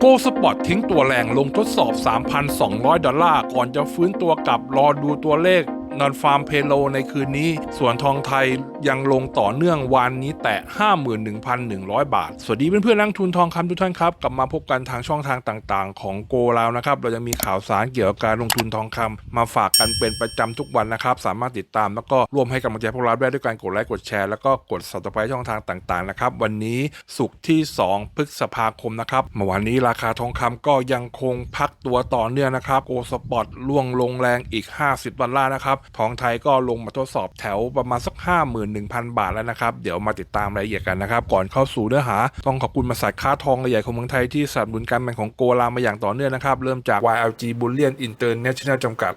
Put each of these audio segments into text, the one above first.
โกสปอร์ตทิ้งตัวแรงลงทดสอบ 3,200 ดอลลาร์ ก่อนจะฟื้นตัวกลับรอดูตัวเลข นอนฟาร์มเพโลในคืนนี้ ส่วนทองไทยยังลงต่อเนื่องวันนี้แตะ51,100 บาท สวัสดีเพื่อนๆนักทุนทองคำทุกท่านครับ กลับมาพบกันทางช่องทางต่างๆ ของโกล้วนะครับ เราจะมีข่าวสารเกี่ยวกับการลงทุนทองคำมาฝากกันเป็นประจำทุกวันนะครับ สามารถติดตามแล้วก็ร่วมให้กำลังใจพวกเราได้ด้วยการกดไลค์กดแชร์แล้วก็กด subscribe ช่องทางต่างๆนะครับวันนี้ศุกร์ที่ 2 พฤษภาคมนะครับเมื่อวานนี้ราคาทองคำก็ยังคงพักตัวต่อเนื่องนะครับโกสปอร์ตล่วงลงแรงอีก 50 ดอลลาร์นะครับทองไทยก็ลงมาทดสอบแถวประมาณสัก 51,000 บาทแล้วนะครับ เดี๋ยวมาติดตามรายละเอียดกันนะครับ ก่อนเข้าสู่เนื้อหา ต้องขอบคุณบริษัทค้าทองรายใหญ่ของเมืองไทยที่สนับสนุนการแบ่งของโกลามาอย่างต่อเนื่องนะครับ เริ่มจาก YLG Bullion International จำกัด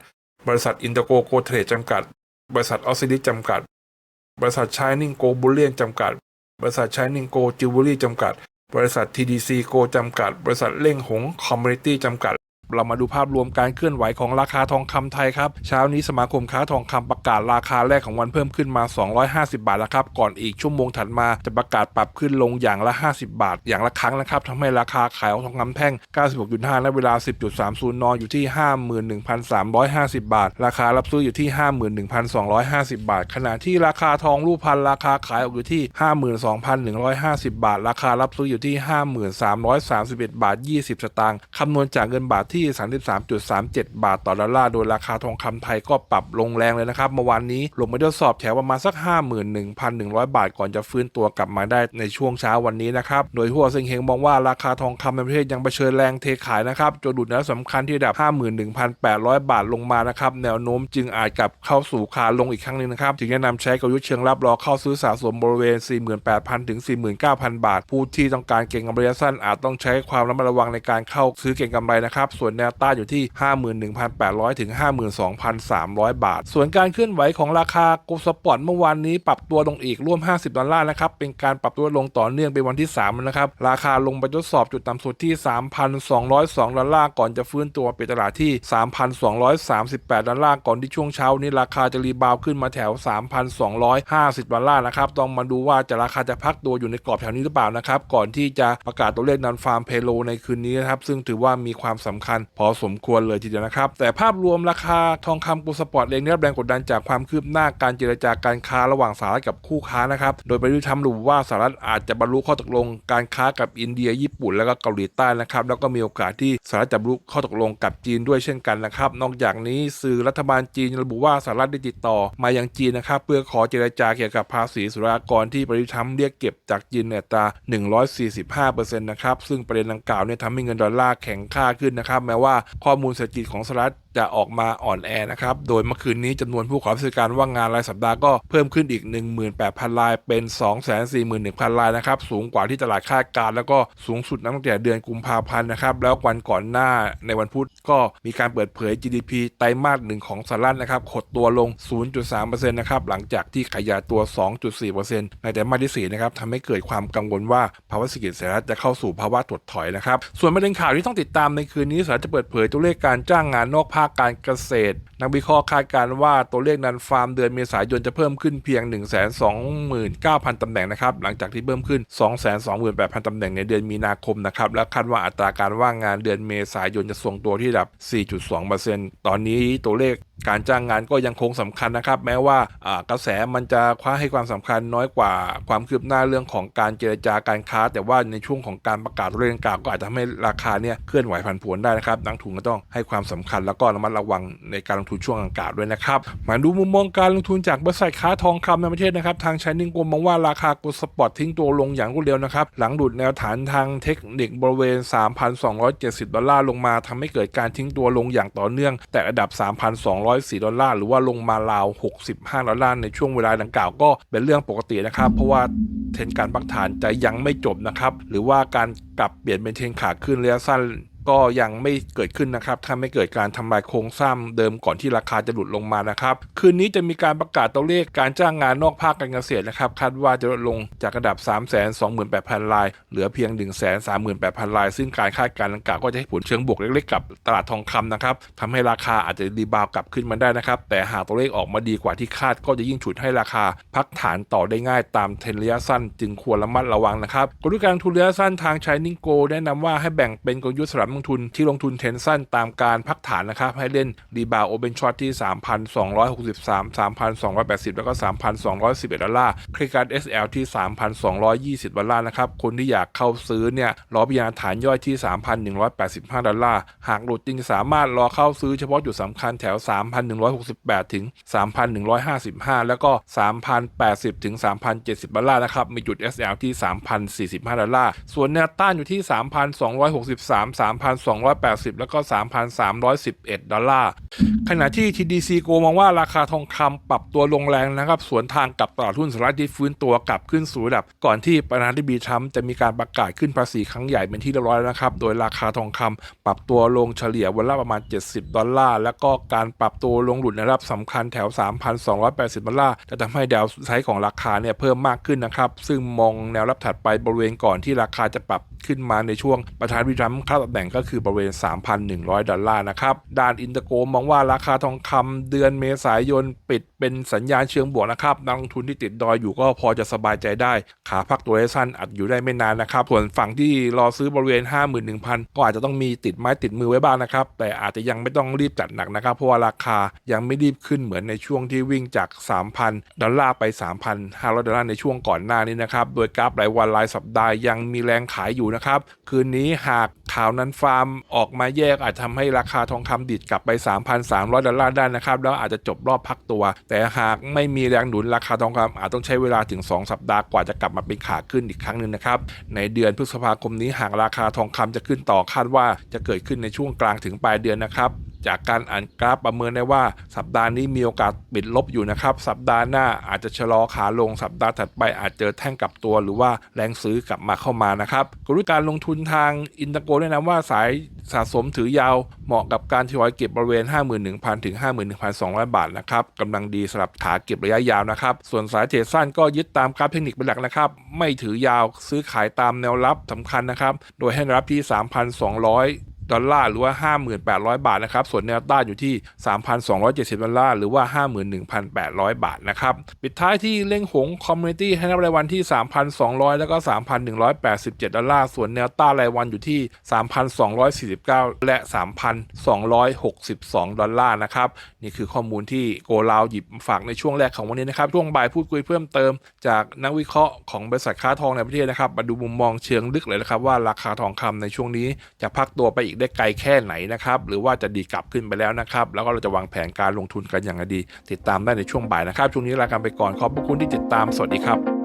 บริษัท Intergo Go Trade จำกัด บริษัทออสซิลิจำกัด บริษัท Shining Go Bullion จำกัด บริษัท Shining Go Jewelry จำกัด บริษัท TDC Go จำกัด บริษัทเล่งหง Community จำกัด เรามาดูภาพรวมการเคลื่อนไหวของราคาทองคำไทยครับเช้านี้สมาคมค้าทองคำประกาศราคาแรกของวันเพิ่มขึ้นมา 250 บาทแล้วครับก่อนอีกชั่วโมงถัดมาจะประกาศปรับขึ้นลงอย่างละ 50 บาท อย่างละครั้งนะครับทำให้ราคาขายของทองคำแท่ง 96.5ณเวลา 10.30 นอยู่ที่ 51,350 บาท ราคารับซื้ออยู่ที่ 51,250 บาท ขณะที่ราคาทองรูปพันราคาขายออกอยู่ที่ 52,150 บาท ราคารับซื้ออยู่ที่ 5331บาท 20 สตางค์คำนวณจากเงินบาทที่33.37 บาทต่อดอลลาร์ โดยราคาทองคำไทยก็ปรับลงแรงเลยนะครับ เมื่อวานนี้ลงมาทดสอบแถวประมาณสัก 51,100 บาทก่อนจะฟื้นตัวกลับมาได้ในช่วงเช้าวันนี้นะครับ โดยหัวเซิงเฮงมองว่าราคาทองคำในประเทศยังเผชิญแรงเทขายนะครับจนดุดแนวสำคัญที่ระดับ 51,800 บาทลงมานะครับแนวโน้มจึงอาจกลับเข้าสู่ขาลงอีกครั้งหนึงนะครับจึงแนะนำใช้กลยุทธ์เชิงรับรอเข้าซื้อสะสมบริเวณ 48,000 ถึง 49,000 บาท ผู้ที่ต้องการเก็งกำไรระยะสั้นอาจต้องใช้ความระมัดระวังในการเข้าซื้อเก็งกำไรนะครับส่วนแนวต้านอยู่ที่ 51,800 ถึง 52,300 บาท ส่วนการเคลื่อนไหวของราคาโกลด์สปอร์ตเมื่อวานนี้ปรับตัวลงอีกร่วม 50 ดอลลาร์นะครับ เป็นการปรับตัวลงต่อเนื่องเป็นวันที่3แล้วนะครับ ราคาลงไปทดสอบจุดต่ำสุดที่ 3,202 ดอลลาร์ก่อนจะฟื้นตัวไปตลาดที่ 3,238 ดอลลาร์ก่อนที่ช่วงเช้านี้ราคาจะรีบาวขึ้นมาแถว 3,250 ดอลลาร์นะครับ ต้องมาดูว่าจะราคาจะพักตัวอยู่ในกรอบแถวนี้หรือเปล่านะครับ ก่อนที่จะประกาศตัวเลขนันฟาร์มเพโลในคืนนี้นะครับ ซึ่งถือว่ามีความสำคัญพอสมควรเลยทีเดียวนะครับ แต่ภาพรวมราคาทองคำกูสปอร์ตเองได้รับแรงกดดันจากความคืบหน้าการเจรจาการค้าระหว่างสหรัฐกับคู่ค้านะครับโดยไปดูทำระบุว่าสหรัฐอาจจะบรรลุข้อตกลงการค้ากับอินเดียญี่ปุ่นแล้วก็เกาหลีใต้นะครับแล้วก็มีโอกาสที่สหรัฐจะบรรลุข้อตกลงกับจีนด้วยเช่นกันนะครับ นอกจากนี้สื่อรัฐบาลจีนระบุว่าสหรัฐได้ติดต่อมายังจีนนะครับเพื่อขอเจรจาเกี่ยวกับภาษีศุลกากรที่ประยุทธ์ทรัมเรียกเก็บจากจีนในตรา145%นะครับซึ่งประเด็นดังกล่าวเนี่ยทำให้เงินดอลลาร์แข็งค่าขึ้นนะครับแม้ว่าข้อมูลเศรษฐกิจของสหรัฐจะออกมาอ่อนแอนะครับ โดยเมื่อคืนนี้จำนวนผู้ขอราชการว่างงานรายสัปดาห์ก็เพิ่มขึ้นอีก 18,000 รายเป็น 241,000 รายนะครับ สูงกว่าที่ตลาดคาดการณ์แล้วก็สูงสุดนับตั้งแต่เดือนกุมภาพันธ์นะครับ แล้ววันก่อนหน้าในวันพุธก็มีการเปิดเผย GDP ไตรมาสหนึ่งของสหรัฐนะครับหดตัวลง 0.3%นะครับหลังจากที่ขยายตัว 2.4%ในไตรมาสที่4นะครับทำให้เกิดความกังวลว่าภาวะเศรษฐกิจสหรัฐจะเข้าสู่ภาวะถดถอยนะครับส่วนประเด็นข่าวที่ต้องติดตามในคืนนี้สหรัฐจะเปิดเผยตัวเลขการจ้างงานนอกภาคการเกษตร นักวิเคราะห์คาดการณ์ว่าตัวเลขนันฟาร์มเดือนเมษายนจะเพิ่มขึ้นเพียง 129,000 ตำแหน่งนะครับหลังจากที่เพิ่มขึ้น 228,000 ตำแหน่งในเดือนมีนาคมนะครับและคาดว่าอัตราการว่างงานเดือนเมษายนจะทรงตัวที่ระดับ 4.2%ตอนนี้ตัวเลข การจ้างงานก็ยังคงสำคัญนะครับ แม้ว่ากระแสมันจะคว้าให้ความสำคัญน้อยกว่าความคืบหน้าเรื่องของการเจรจาการค้า แต่ว่าในช่วงของการประกาศเลขดังกล่าวก็อาจจะทำให้ราคาเนี่ยเคลื่อนไหวผันผวนได้นะครับนักลงทุนก็ต้องให้ความสำคัญแล้วก็ระมัดระวังในการลงทุนช่วงดังกล่าวด้วยนะครับมาดูมุมมองการลงทุนจากบริษัทค้าทองคำในประเทศนะครับทางชายนิงกลมมองว่าราคากุสปอร์ตทิ้งตัวลงอย่างรวดเร็วนะครับหลังดูดแนวฐานทางเทคนิคบริเวณ 3,270 ดอลลาร์ลงมาทำให้เกิดการทิ้งตัวลงอย่างต่อเนื่อง แต่ระดับ 3,200 3,204 ดอลลาร์ หรือว่าลงมาราว 65 ดอลลาร์ในช่วงเวลาดังกล่าวก็เป็นเรื่องปกตินะครับ เพราะว่าเทรนการพักฐานจะยังไม่จบนะครับ หรือว่าการกลับเปลี่ยนเป็นเทรนขาขึ้นระยะสั้น ก็ยังไม่เกิดขึ้นนะครับถ้าไม่เกิดการทำลายโครงสร้างเดิมก่อนที่ราคาจะหลุดลงมานะครับ คืนนี้จะมีการประกาศตัวเลขการจ้างงานนอกภาคการเกษตรนะครับคาดว่าจะลดลงจากระดับ 3 2 8 0 0 0 ราย เหลือเพียง 1 3 8 0 0 0 ราย ซึ่งการคาดการณ์ดังกล่าวก็จะให้ผลเชิงบวกเล็กๆกับตลาดทองคำนะครับทำให้ราคาอาจจะรีบาวกลับขึ้นมาได้นะครับ แต่หากตัวเลขออกมาดีกว่าที่คาดก็จะยิ่งฉุดให้ราคา พักฐานต่อได้ง่ายตามเทรนด์ระยะสั้น จึงควรระมัดระวังนะครับกลยุทธ์การทุนระยะสั้นทางชายนิงโกแนะนำว่าให้แบ่งเป็นกลยุทธ์สำหรับลงทุนที่ลงทุนเทนสั้นตามการพักฐานนะครับ ให้เล่นรีบาวโอเ n นช็อตที่ 3,263 3,280 แล้วก็ 3,211 ดอลลาร์คลิกการ SL ที่ 3,220 ดอลลาร์นะครับ คนที่อยากเข้าซื้อเนี่ยรอพิจารณาฐานย่อยที่ 3,185 ดอลลาร์ หากหลุดจริงสามารถรอเข้าซื้อเฉพาะจุดสำคัญแถว 3,168 ถึง 3,155 แล้วก็ 3,080 ถึง 3,070 ดอลลาร์นะครับ มีจุด SL ที่ 3,045 ดอลลาร์ ส่วนแนวต้านอยู่ที่ 3,263 3 3,280 แล้วก็ 3,311 ดอลลาร์ ขณะที่ TDC Go มองว่าราคาทองคำปรับตัวลงแรงนะครับ สวนทางกับตลาดหุ้นสหรัฐที่ฟื้นตัวกลับขึ้นสู่ระดับ ก่อนที่ประธานาธิบดีทรัมป์จะมีการประกาศขึ้นภาษีครั้งใหญ่เป็นที่เรียบร้อยแล้วนะครับ โดยราคาทองคำปรับตัวลงเฉลี่ยวันละประมาณ 70 ดอลลาร์ แล้วก็การปรับตัวลงหลุดในระดับสำคัญแถว 3,280 ดอลลาร์จะทำให้แนวไซด์ของราคาเนี่ยเพิ่มมากขึ้นนะครับ ซึ่งมองแนวรับถัดไปบริเวณก่อนที่ราคาจะปรับขึ้นมาในช่วงประธานาธิบดีทรัมป์เข้าตำแหน่งก็คือบริเวณ 3,100 ดอลลาร์นะครับ ด้านอินเตอร์โกมองว่าราคาทองคำเดือนเมษายนปิดเป็นสัญญาณเชิงบวกนะครับ นักลงทุนที่ติดดอยอยู่ก็พอจะสบายใจได้ ขาพักตัวสั้นอาจอยู่ได้ไม่นานนะครับ ส่วนฝั่งที่รอซื้อบริเวณ 51,000 ก็อาจจะต้องมีติดไม้ติดมือไว้บ้างนะครับ แต่อาจจะยังไม่ต้องรีบจัดหนักนะครับ เพราะว่าราคายังไม่รีบขึ้นเหมือนในช่วงที่วิ่งจาก 3,000 ดอลลาร์ไป 3,500 ดอลลาร์ในช่วงก่อนหน้านี้นะครับ โดยกราฟรายวันรายสัปดาห์ยังมีแรงขายอยู่นะครับ คืนนี้หากข่าวนั้นฟาร์มออกมาแยกอาจทำให้ราคาทองคำดิดกลับไป 3,300 ดอลลาร์ได้นะครับ แล้วอาจจะจบรอบพักตัว แต่หากไม่มีแรงหนุนราคาทองคำอาจต้องใช้เวลาถึง 2 สัปดาห์กว่าจะกลับมาเป็นขาขึ้นอีกครั้งหนึ่งนะครับ ในเดือนพฤษภาคมนี้หากราคาทองคำจะขึ้นต่อคาดว่าจะเกิดขึ้นในช่วงกลางถึงปลายเดือนนะครับ จากการอ่านกราฟประเมินได้ว่าสัปดาห์นี้มีโอกาสปิดลบอยู่นะครับ สัปดาห์หน้าอาจจะชะลอขาลงสัปดาห์ถัดไปอาจเจอแท่งกลับตัว หรือว่าแรงซื้อกลับมาเข้ามานะครับกลยุทธ์การลงทุนทางอินเตอร์โกแนะนำว่าสายสะสมถือยาวเหมาะกับการทยอยเก็บบริเวณ 51,000 ถึง 51,200 บาทนะครับกำลังดีสำหรับขาเก็บระยะยาวนะครับ ส่วนสายเทรดสั้นก็ยึดตามกราฟเทคนิคเป็นหลักนะครับ ไม่ถือยาวซื้อขายตามแนวรับสำคัญนะครับ โดยให้แนวรับที่ 3,200 ดอลลาร์หรือว่า 58,00 บาทนะครับ ส่วนแนวต้านอยู่ที่ 3,270 ดอลลาร์หรือว่า 51,800 บาทนะครับ ปิดท้ายที่เล่งหงคอมมูนิตี้ให้นับรายวันที่ 3,200 แล้วก็ 3,187 ดอลลาร์ ส่วนแนวต้านรายวันอยู่ที่ 3,249 และ 3,262 ดอลลาร์นะครับ นี่คือข้อมูลที่โกลาวหยิบฝากในช่วงแรกของวันนี้นะครับ ช่วงบ่ายพูดคุยเพิ่มเติมจากนักวิเคราะห์ของบริษัทค้าทองในประเทศนะครับ มาดูมุมมองเชิงลึกเลยนะครับว่าราคาทองคำในช่วงนี้จะพักตัวไปอีกได้ไกลแค่ไหนนะครับ หรือว่าจะดีกลับขึ้นไปแล้วนะครับ แล้วก็เราจะวางแผนการลงทุนกันอย่างไรดี ติดตามได้ในช่วงบ่ายนะครับ ช่วงนี้ลากันไปก่อน ขอบพระคุณที่ติดตาม สวัสดีครับ